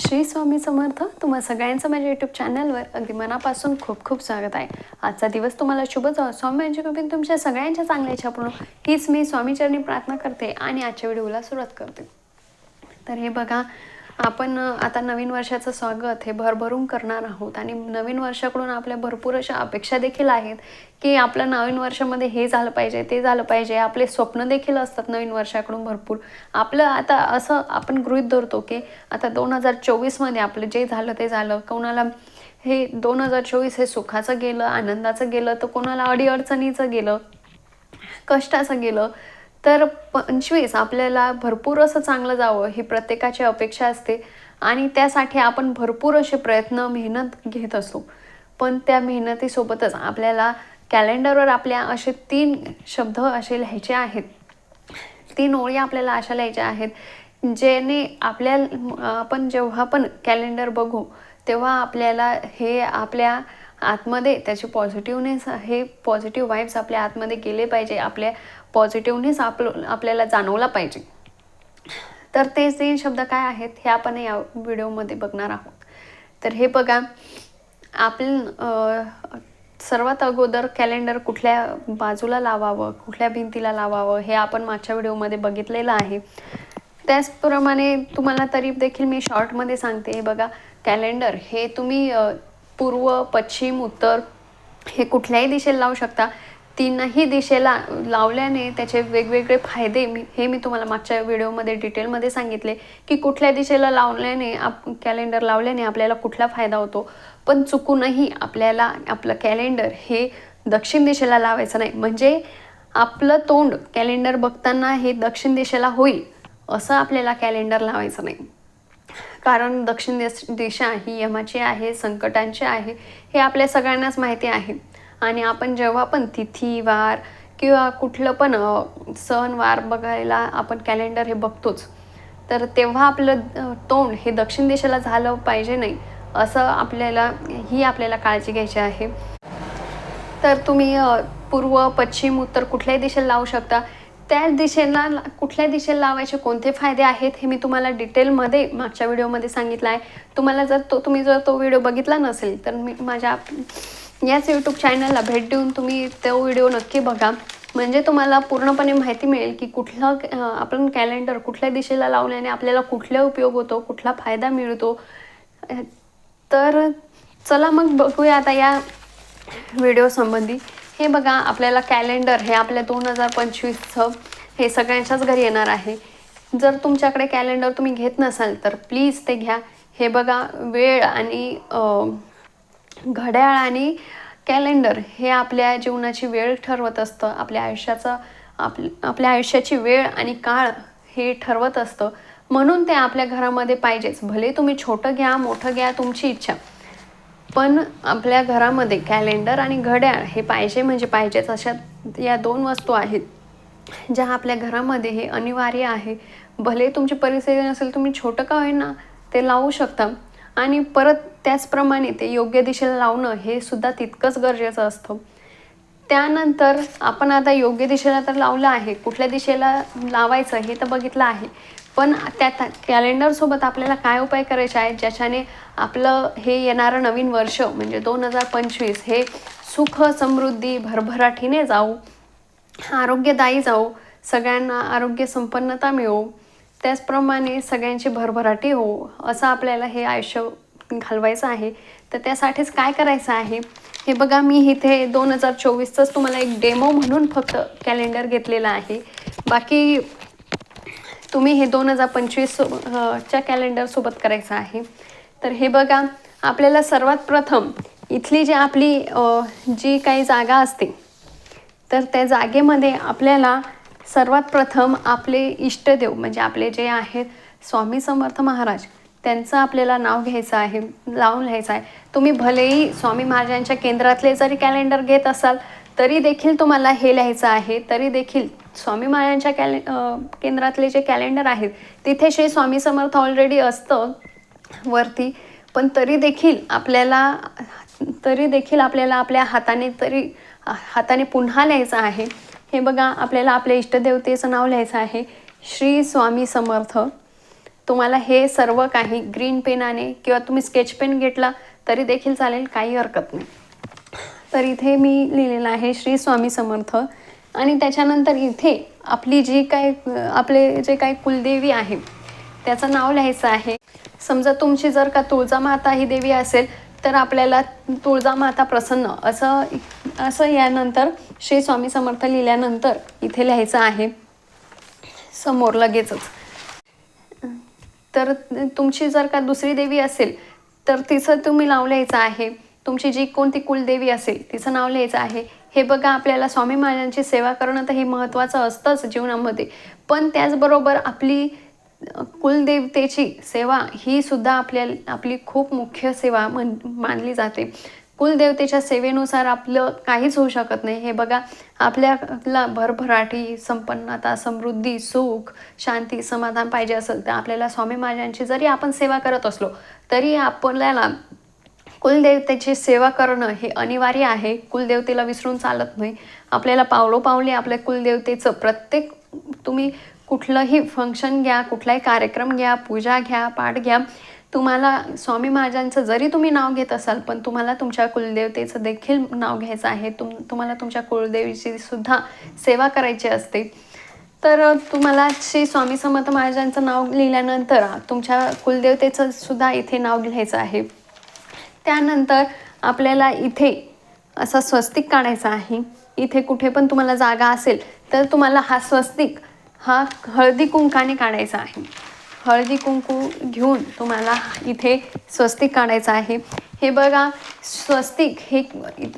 श्री स्वामी समर्थ तुम्हा सगळ्यांचं माझ्या यूट्यूब चॅनलवर अगदी मनापासून खूप खूप स्वागत आहे. आजचा दिवस तुम्हाला शुभ जावं स्वामी म्हणजे यांची कृपेने तुमच्या सगळ्यांच्या चांगल्या इच्छा पूर्ण हीच मी स्वामीचरणी प्रार्थना करते आणि आजच्या व्हिडिओला सुरुवात करते. तर हे बघा आपण आता नवीन वर्षाचं स्वागत हे भरभरून करणार आहोत आणि नवीन वर्षाकडून आपल्या भरपूर अशा अपेक्षा देखील आहेत की आपलं नवीन वर्षामध्ये हे झालं पाहिजे ते झालं पाहिजे आपले स्वप्न देखील असतात नवीन वर्षाकडून भरपूर. आपलं आता असं आपण गृहीत धरतो की आता दोन हजार चोवीसमध्ये आपलं जे झालं ते झालं. कोणाला हे दोन हजार चोवीस हे सुखाचं गेलं आनंदाचं गेलं तर कोणाला अडीअडचणीचं गेलं कष्टाचं गेलं तर पंचवीस आपल्याला भरपूर असं चांगलं जावं ही प्रत्येकाची अपेक्षा असते आणि त्यासाठी आपण भरपूर असे प्रयत्न मेहनत घेत असतो पण त्या मेहनतीसोबतच आपल्याला कॅलेंडरवर आपल्या असे तीन शब्द असे लिहायचे आहेत. तीन ओळी आपल्याला अशा लिहायच्या आहेत ज्याने आपल्या आपण जेव्हा पण कॅलेंडर बघू तेव्हा आपल्याला हे आपल्या आतमध्ये त्याचे पॉझिटिव्हनेस हे पॉझिटिव्ह वाईब्स आपल्या आतमध्ये गेले पाहिजे आपल्या पॉझिटिव्हनेस आप आपल्याला जाणवला पाहिजे. तर ते तीन शब्द काय आहेत हे आपण या व्हिडिओमध्ये बघणार आहोत. तर हे बघा आपण सर्वात अगोदर कॅलेंडर कुठल्या बाजूला लावावं कुठल्या भिंतीला लावावं हे आपण मागच्या व्हिडिओमध्ये बघितलेलं आहे. त्याचप्रमाणे तुम्हाला तरी देखील मी शॉर्टमध्ये सांगते हे बघा कॅलेंडर हे तुम्ही पूर्व पश्चिम उत्तर हे कुठल्याही दिशेला लावू शकता. तीनही दिशेला लावल्याने त्याचे वेगवेगळे फायदे मी हे मी तुम्हाला मागच्या व्हिडिओमध्ये डिटेलमध्ये सांगितले की कुठल्या दिशेला लावल्याने आप कॅलेंडर लावल्याने आपल्याला कुठला फायदा होतो. पण चुकूनही आपल्याला आपलं कॅलेंडर हे दक्षिण दिशेला लावायचं नाही. म्हणजे आपलं तोंड कॅलेंडर बघताना हे दक्षिण दिशेला होईल असं आपल्याला कॅलेंडर लावायचं नाही. कारण दक्षिण दिश दिशा ही यमाची आहे संकटांची आहे हे आपल्या सगळ्यांनाच माहिती आहे. आणि आपण जेव्हा पण तिथी वार किंवा कुठलं पण सणवार सण वार बघायला आपण कॅलेंडर हे बघतोच. तर तेव्हा आपलं तोंड हे दक्षिण दिशेला झालं पाहिजे नाही असं आपल्याला ही आपल्याला काळजी घ्यायची आहे. तर तुम्ही पूर्व पश्चिम उत्तर कुठल्याही दिशेला लावू शकता. त्या दिशेला कुठल्या दिशेला लावायचे कोणते फायदे आहेत हे मी तुम्हाला डिटेलमध्ये मागच्या व्हिडिओमध्ये सांगितलं आहे. तुम्हाला जर तो तुम्ही जर तो व्हिडिओ बघितला नसेल तर मी माझ्या याच यूट्यूब चॅनलला भेट देऊन तुम्ही तो व्हिडिओ नक्की बघा. म्हणजे तुम्हाला पूर्णपणे माहिती मिळेल की कुठलं आपण कॅलेंडर कुठल्या दिशेला लावल्याने आपल्याला कुठला उपयोग होतो कुठला फायदा मिळतो. तर चला मग बघूया आता या व्हिडिओसंबंधी हे बघा आपल्याला कॅलेंडर हे आपल्या दोन हजार पंचवीसचं हे सगळ्यांच्याच घरी येणार आहे. जर तुमच्याकडे कॅलेंडर तुम्ही घेत नसाल तर प्लीज ते घ्या. हे बघा वेळ आणि घड्याळ आणि कॅलेंडर हे आपल्या जीवनाची वेळ ठरवत असतं. आपल्या आयुष्याचं आप आपल्या आयुष्याची वेळ आणि काळ हे ठरवत असतं. म्हणून ते आपल्या घरामध्ये पाहिजेच. भले तुम्ही छोटं घ्या मोठं घ्या तुमची इच्छा. पण आपल्या घरामध्ये कॅलेंडर आणि घड्याळ हे पाहिजे म्हणजे पाहिजेच. अशा या दोन वस्तू आहेत. ज्या आपल्या घरामध्ये हे अनिवार्य आहे. भले तुमची परिस्थिती नसेल तुम्ही छोटं का होईना ते लावू शकता. आणि परत त्याचप्रमाणे ते योग्य दिशेला लावणं हे सुद्धा तितकंच गरजेचं असतं. त्यानंतर आपण आता योग्य दिशेला तर लावलं आहे कुठल्या दिशेला लावायचं हे तर बघितलं आहे. पण त्या कॅलेंडरसोबत आपल्याला काय उपाय करायचे आहेत ज्याच्याने आपलं हे येणारं नवीन वर्ष म्हणजे दोन हजार पंचवीस हे सुख समृद्धी भरभराटीने जाऊ आरोग्यदायी जाऊ सगळ्यांना आरोग्य संपन्नता मिळो त्याचप्रमाणे सगळ्यांची भरभराटी हो असं आपल्याला हे आयुष्य घालवायचं आहे. तर त्यासाठीच काय करायचं आहे? हे बघा मी इथे दोन हजार चोवीसचंच तुम्हाला एक डेमो म्हणून फक्त कॅलेंडर घेतलेलं आहे. बाकी तुम्ही हे दोन हजार पंचवीस च्या कॅलेंडरसोबत करायचं आहे. तर हे बघा आपल्याला सर्वात प्रथम इथली जी आपली जी काही जागा असते तर त्या जागेमध्ये आपल्याला सर्वात प्रथम आपले इष्टदेव म्हणजे आपले जे आहेत स्वामी समर्थ महाराज त्यांचं आपल्याला नाव घ्यायचं आहे लावून लिहायचं आहे. तुम्ही भलेही स्वामी महाराजांच्या केंद्रातले जरी कॅलेंडर घेत असाल तरी देखील तुम्हाला हे लिहायचं आहे. तरी देखील स्वामी महाराजांच्या कॅले केंद्रातले जे कॅलेंडर आहेत तिथे श्री स्वामी समर्थ ऑलरेडी असतं वरती. पण तरी देखील आपल्याला तरी देखील आपल्याला आपल्या हाताने तरी हाताने पुन्हा लिहायचं आहे. हे बघा आपल्याला आपल्या इष्टदेवतेचं नाव लिहायचं आहे. श्री स्वामी समर्थ. तुम्हाला हे सर्व काही ग्रीन पेनाने किंवा तुम्ही स्केच पेन घेतला तरी देखील चालेल काही हरकत नाही. तर इथे मी लिहिलेलं आहे श्री स्वामी समर्थ. आणि त्याच्यानंतर इथे आपली जी काय आपले जे काही कुलदेवी आहे त्याचं नाव लिहायचं आहे. समजा तुमची जर का तुळजामाता ही देवी असेल तर आपल्याला तुळजामाता प्रसन्न असं असं यानंतर श्री स्वामी समर्थ लिहिल्यानंतर इथे लिहायचं आहे. समोर लगेचच. तर तुमची जर का दुसरी देवी असेल तर तिचं तुम्ही नाव लिहायचं आहे. तुमची जी कोणती कुलदेवी असेल तिचं नाव लिहायचं आहे. हे बघा आपल्याला स्वामी महाराजांची सेवा करणं तर हे महत्त्वाचं असतंच जीवनामध्ये. पण त्याचबरोबर आपली कुलदेवतेची सेवा ही सुद्धा आपल्या आपली खूप मुख्य सेवा म्हण मानली जाते. कुलदेवतेच्या सेवेनुसार आपलं काहीच होऊ शकत नाही. हे बघा आपल्याला भरभराटी संपन्नता समृद्धी सुख शांती समाधान पाहिजे असेल तर आपल्याला स्वामी महाराजांची जरी आपण सेवा करत असलो तरी आपल्याला कुलदेवतेची सेवा करणं हे अनिवार्य आहे. कुलदेवतेला विसरून चालत नाही. आपल्याला पावलोपावली आपल्या कुलदेवतेचं प्रत्येक तुम्ही कुठलंही फंक्शन घ्या कुठलाही कार्यक्रम घ्या पूजा घ्या पाठ घ्या तुम्हाला स्वामी महाराजांचं जरी तुम्ही नाव घेत असाल पण तुम्हाला तुमच्या कुलदेवतेचं देखील नाव घ्यायचं आहे. तुम तुम्हाला तुमच्या कुलदेवीची सुद्धा सेवा करायची असते. तर तुम्हाला श्री स्वामी समर्थ महाराजांचं नाव लिहिल्यानंतर तुमच्या कुलदेवतेचं सुद्धा इथे नाव लिहायचं आहे. त्यानंतर आपल्याला इथे असा स्वस्तिक काढायचा आहे. इथे कुठे पण तुम्हाला जागा असेल तर तुम्हाला हा स्वस्तिक हा हळदी कुंकाने काढायचा आहे. हळदी कुंकू घेऊन तुम्हाला इथे स्वस्तिक काढायचं आहे. हे बघा स्वस्तिक हे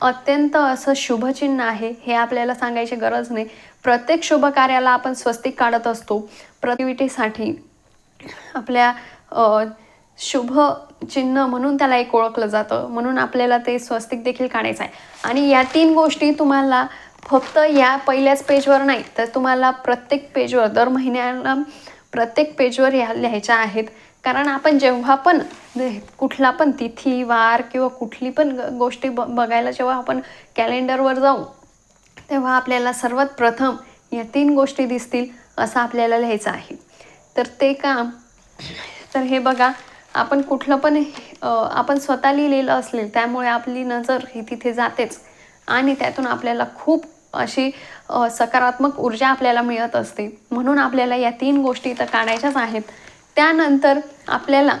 अत्यंत असं शुभचिन्ह आहे. हे आपल्याला सांगायची गरज नाही. प्रत्येक शुभ कार्याला आपण स्वस्तिक काढत असतो. प्रतिविटीसाठी आपल्या शुभ चिन्ह म्हणून त्याला एक ओळखलं जातं. म्हणून आपल्याला ते स्वस्तिक देखील काढायचं आहे. आणि या तीन गोष्टी तुम्हाला फक्त या पहिल्याच पेजवर नाही तर तुम्हाला प्रत्येक पेजवर दर महिन्याला प्रत्येक पेजवर या लिहायच्या आहेत. कारण आपण जेव्हा पण कुठला पण तिथी वार किंवा कुठली पण ग- गोष्टी ब बघायला जेव्हा आपण कॅलेंडरवर जाऊ तेव्हा आपल्याला सर्वात प्रथम या तीन गोष्टी दिसतील असं आपल्याला लिहायचं आहे. तर ते काम तर हे बघा आपण कुठलं पण आपण स्वतः लिहिलेलं असले त्यामुळे आपली नजर ही तिथे जातेच. आणि त्यातून आपल्याला खूप अशी सकारात्मक ऊर्जा आपल्याला मिळत असते. म्हणून आपल्याला या तीन गोष्टी तर काढायच्याच आहेत. त्यानंतर आपल्याला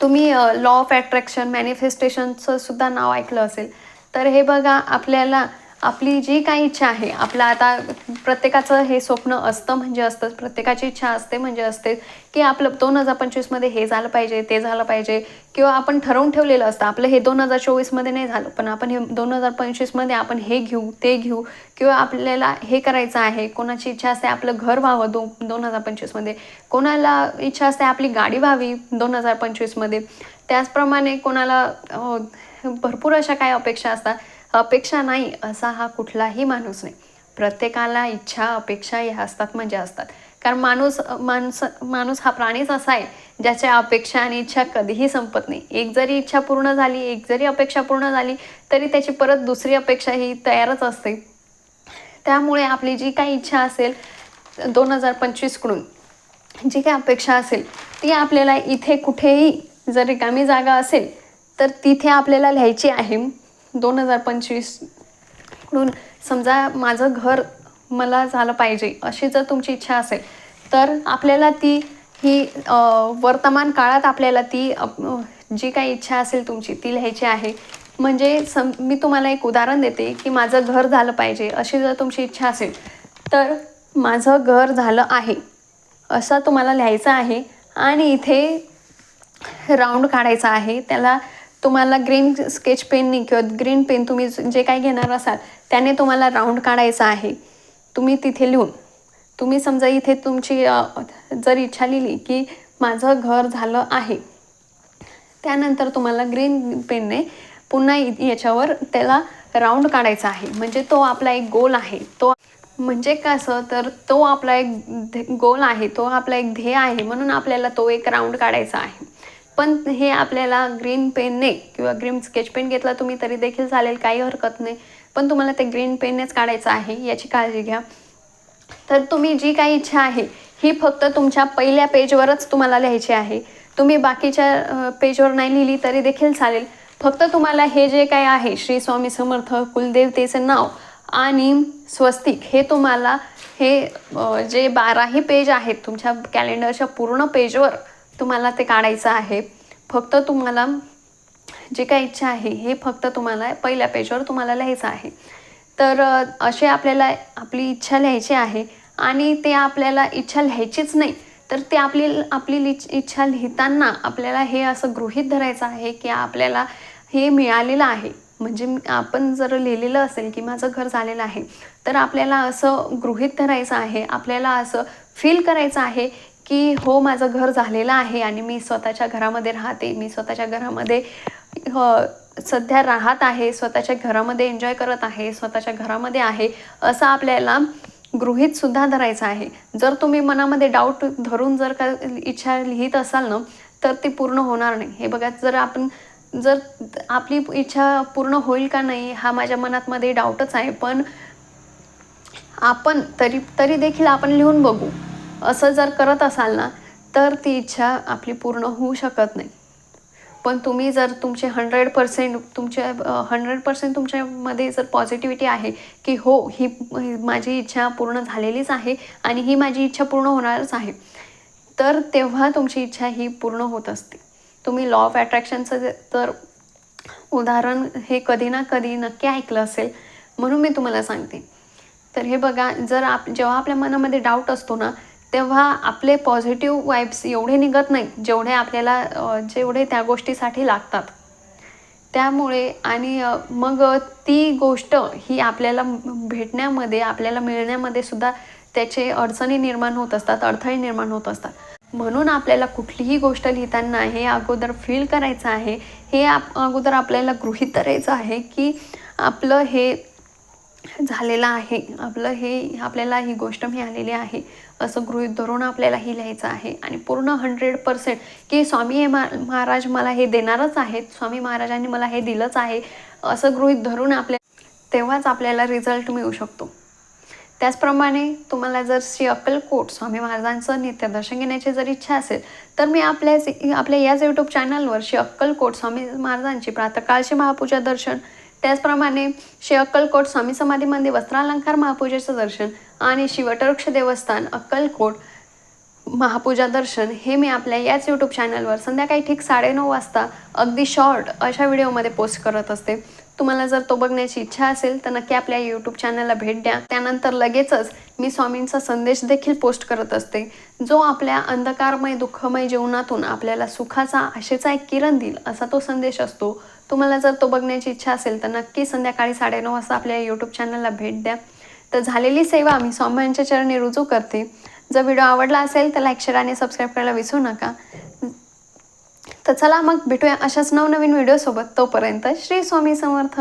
तुम्ही लॉ ऑफ अट्रॅक्शन मॅनिफेस्टेशनचं सुद्धा नाव ऐकलं असेल. तर हे बघा आपल्याला आपली जी काही इच्छा आहे आपलं आता प्रत्येकाचं हे स्वप्न असतं म्हणजे असतं प्रत्येकाची इच्छा असते म्हणजे असते की आपलं दोन हजार पंचवीसमध्ये हे झालं पाहिजे ते झालं पाहिजे किंवा आपण ठरवून ठेवलेलं असतं आपलं हे दोन हजार चोवीसमध्ये नाही झालं पण आपण हे दोन हजार पंचवीसमध्ये आपण हे घेऊ ते घेऊ किंवा आपल्याला हे करायचं आहे कोणाची इच्छा असते आपलं घर व्हावं दो दोन हजार पंचवीसमध्ये कोणाला इच्छा असते आपली गाडी व्हावी दोन हजार पंचवीसमध्ये त्याचप्रमाणे कोणाला भरपूर अशा काय अपेक्षा असतात अपेक्षा नाही असा हा कुठलाही माणूस नाही. प्रत्येकाला इच्छा अपेक्षा ह्या असतात म्हणजे असतात. कारण माणूस माणूस माणूस हा प्राणीच असा आहे ज्याच्या अपेक्षा आणि इच्छा कधीही संपत नाही. एक जरी इच्छा पूर्ण झाली एक जरी अपेक्षा पूर्ण झाली तरी त्याची परत दुसरी अपेक्षा ही तयारच असते. त्यामुळे आपली जी काही इच्छा असेल दोन हजार पंचवीसकडून जी काही अपेक्षा असेल ती आपल्याला इथे कुठेही जर रिकामी जागा असेल तर तिथे आपल्याला लिहायची आहे. दोन हजार पंचवीसकडून समजा माझं घर मला झालं पाहिजे अशी जर तुमची इच्छा असेल तर आपल्याला ती ही वर्तमान काळात आपल्याला ती जी काही इच्छा असेल तुमची ती लिहायची आहे. म्हणजे सम मी तुम्हाला एक उदाहरण देते की माझं घर झालं पाहिजे अशी जर तुमची इच्छा असेल तर माझं घर झालं आहे असं तुम्हाला लिहायचं आहे. आणि इथे राऊंड काढायचा आहे त्याला तुम्हाला ग्रीन स्केच पेननी किंवा ग्रीन पेन तुम्ही जे काही घेणार असाल त्याने तुम्हाला राऊंड काढायचा आहे. तुम्ही तिथे लिहून तुम्ही समजा इथे तुमची जर इच्छा लिहिली की माझं घर झालं आहे त्यानंतर तुम्हाला ग्रीन पेनने पुन्हा याच्यावर त्याला राऊंड काढायचा आहे. म्हणजे तो आपला एक गोल आहे. तो म्हणजे कसं तर तो आपला एक गोल आहे तो आपला एक ध्येय आहे म्हणून आपल्याला तो एक राऊंड काढायचा आहे. पण हे आपल्याला ग्रीन पेनने किंवा ग्रीन स्केच पेन घेतला तुम्ही तरी देखील चालेल काही हरकत नाही. पण तुम्हाला ते ग्रीन पेननेच काढायचं आहे याची काळजी घ्या. तर तुम्ही जी काही इच्छा आहे ही फक्त तुमच्या पहिल्या पेजवरच तुम्हाला लिहायची आहे. तुम्ही बाकीच्या पेजवर नाही लिहिली तरी देखील चालेल. फक्त तुम्हाला हे जे काय आहे श्री स्वामी समर्थ कुलदेवतेचं नाव आणि स्वस्तिक हे तुम्हाला हे जे बाराही पेज आहेत तुमच्या कॅलेंडरच्या पूर्ण पेजवर तुम्हाला ते काढायचं आहे. फक्त तुम्हाला जे काय इच्छा आहे हे फक्त तुम्हाला पहिल्या पेजवर तुम्हाला लिहायचं आहे. तर असे आपल्याला आपली इच्छा लिहायची आहे आणि ते आपल्याला इच्छा लिहायचीच नाही तर ते आपली आपली लिच- इच्छा लिहिताना आपल्याला हे असं गृहीत धरायचं आहे की आपल्याला हे मिळालेलं आहे. म्हणजे आपण जर लिहिलेलं असेल की माझं घर झालेलं आहे तर आपल्याला असं गृहित धरायचं आहे आपल्याला असं फील करायचं आहे की हो माझं घर झालेलं आहे आणि मी स्वतःच्या घरामध्ये राहते. मी स्वतःच्या घरामध्ये हो, सध्या राहत आहे स्वतःच्या घरामध्ये एन्जॉय करत आहे स्वतःच्या घरामध्ये आहे असं आपल्याला गृहितसुद्धा धरायचं आहे. जर तुम्ही मनामध्ये डाऊट धरून जर का इच्छा लिहित असाल ना तर ती पूर्ण होणार नाही. हे बघा जर आपण जर आपली इच्छा पूर्ण होईल का नाही हा माझ्या मनातमध्ये डाऊटच आहे पण आपण तरी तरी देखील आपण लिहून बघू. असं जर करत असाल ना तर ती इच्छा आपली पूर्ण होऊ शकत नाही. पण तुम्ही जर तुमचे हंड्रेड पर्सेंट तुमच्या हंड्रेड पर्सेंट तुमच्यामध्ये जर पॉझिटिव्हिटी आहे की हो ही माझी इच्छा पूर्ण झालेलीच आहे आणि ही माझी इच्छा पूर्ण होणारच आहे तर तेव्हा तुमची इच्छा ही पूर्ण होत असते. तुम्ही लॉ ऑफ अट्रॅक्शनचं तर उदाहरण हे कधी ना कधी नक्की ऐकलं असेल म्हणून मी तुम्हाला सांगते. तर हे बघा जर आप जेव्हा आपल्या मनामध्ये डाऊट असतो ना तेव्हा आपले पॉझिटिव्ह वाईब्स एवढे निघत नाही जेवढे आपल्याला जेवढे त्या गोष्टीसाठी लागतात. त्यामुळे आणि मग ती गोष्ट ही आपल्याला भेटण्यामध्ये आपल्याला मिळण्यामध्ये सुद्धा त्याचे अडचणी निर्माण होत असतात अडथळे निर्माण होत असतात. म्हणून आपल्याला कुठलीही गोष्ट लिहिताना हे अगोदर फील करायचं आहे हे आप अगोदर आपल्याला गृहीत धरायचं आहे की आपलं हे झालेलं आहे. आपलं हे आपल्याला ही गोष्ट मिळालेली आहे. असं गृहीत धरून आपल्याला ही लिहायचं आहे. आणि पूर्ण हंड्रेड पर्सेंट की स्वामी हे महाराज मला हे देणारच आहेत. स्वामी महाराजांनी मला हे दिलंच आहे. असं गृहित धरून आपल्या तेव्हाच आपल्याला रिझल्ट मिळू शकतो. त्याचप्रमाणे तुम्हाला जर श्री अक्कलकोट स्वामी महाराजांचं नित्यदर्शन घेण्याची जर इच्छा असेल तर मी आपल्याच आपल्या याच यूट्यूब चॅनलवर श्री अक्कलकोट स्वामी महाराजांची प्रातकाळची महापूजा दर्शन त्याचप्रमाणे श्री अक्कलकोट स्वामी समाधी मंदिर वस्त्रालंकार महापूजेचं दर्शन आणि शिवटवृक्ष देवस्थान अक्कलकोट महापूजा दर्शन हे मी आपल्या याच यूट्यूब चॅनलवर संध्याकाळी ठीक साडेनऊ वाजता अगदी शॉर्ट अशा व्हिडिओमध्ये पोस्ट करत असते. तुम्हाला जर तो बघण्याची इच्छा असेल तर नक्की आपल्या यूट्यूब चॅनलला भेट द्या. त्यानंतर लगेचच मी स्वामींचा संदेश देखील पोस्ट करत असते. जो आपल्या अंधकारमय दुःखमय जीवनातून आपल्याला सुखाचा आशेचा एक किरण देईल असा तो संदेश असतो. तुम्हाला जर तो बघण्याची इच्छा असेल तर नक्की संध्याकाळी साडेनऊ वाजता आपल्या यूट्यूब चॅनलला भेट द्या. तर झालेली सेवा मी सौम्यांच्या चरणी रुजू करते. जर व्हिडिओ आवडला असेल तर लाईक शेअर आणि सबस्क्राईब करायला विसरू नका. तर चला मग भेटूया अशाच नवनवीन व्हिडिओसोबत तोपर्यंत श्री स्वामी समर्थ.